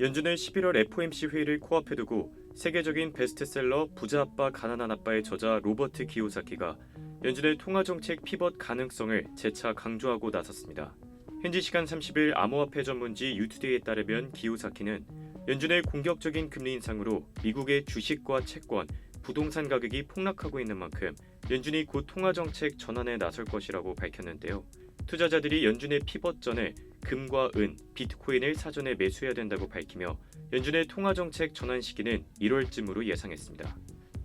연준은 11월 FOMC 회의를 코앞에 두고 세계적인 베스트셀러 부자 아빠 가난한 아빠의 저자 로버트 기요사키가 연준의 통화 정책 피벗 가능성을 재차 강조하고 나섰습니다. 현지 시간 30일 암호화폐 전문지 유투데이에 따르면 기요사키는 연준의 공격적인 금리 인상으로 미국의 주식과 채권, 부동산 가격이 폭락하고 있는 만큼 연준이 곧 통화 정책 전환에 나설 것이라고 밝혔는데요. 투자자들이 연준의 피벗 전에 금과 은, 비트코인을 사전에 매수해야 된다고 밝히며 연준의 통화 정책 전환 시기는 1월쯤으로 예상했습니다.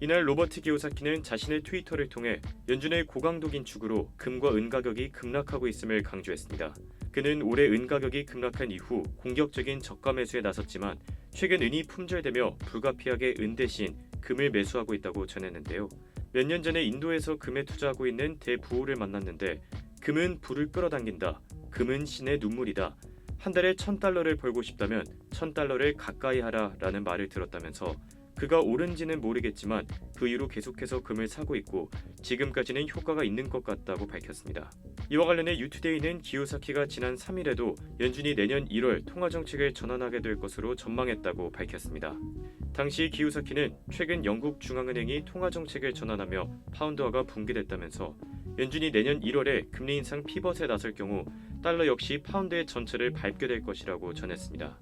이날 로버트 기요사키는 자신의 트위터를 통해 연준의 고강도 긴축으로 금과 은 가격이 급락하고 있음을 강조했습니다. 그는 올해 은 가격이 급락한 이후 공격적인 저가 매수에 나섰지만 최근 은이 품절되며 불가피하게 은 대신 금을 매수하고 있다고 전했는데요. 몇 년 전에 인도에서 금에 투자하고 있는 대부호를 만났는데 금은 불을 끌어당긴다. 금은 신의 눈물이다. 한 달에 천 달러를 벌고 싶다면 천 달러를 가까이 하라라는 말을 들었다면서 그가 옳은지는 모르겠지만 그 이후로 계속해서 금을 사고 있고 지금까지는 효과가 있는 것 같다고 밝혔습니다. 이와 관련해 유투데이는 기요사키가 지난 3일에도 연준이 내년 1월 통화 정책을 전환하게 될 것으로 전망했다고 밝혔습니다. 당시 기요사키는 최근 영국 중앙은행이 통화 정책을 전환하며 파운드화가 붕괴됐다면서 연준이 내년 1월에 금리 인상 피벗에 나설 경우 달러 역시 파운드의 전체를 밟게 될 것이라고 전했습니다.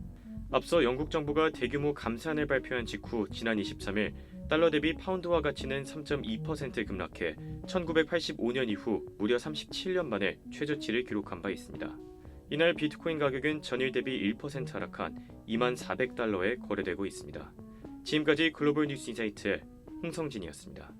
앞서 영국 정부가 대규모 감세안을 발표한 직후 지난 23일 달러 대비 파운드화 가치는 3.2% 급락해 1985년 이후 무려 37년 만에 최저치를 기록한 바 있습니다. 이날 비트코인 가격은 전일 대비 1% 하락한 2만 400달러에 거래되고 있습니다. 지금까지 글로벌 뉴스 인사이트의 홍성진이었습니다.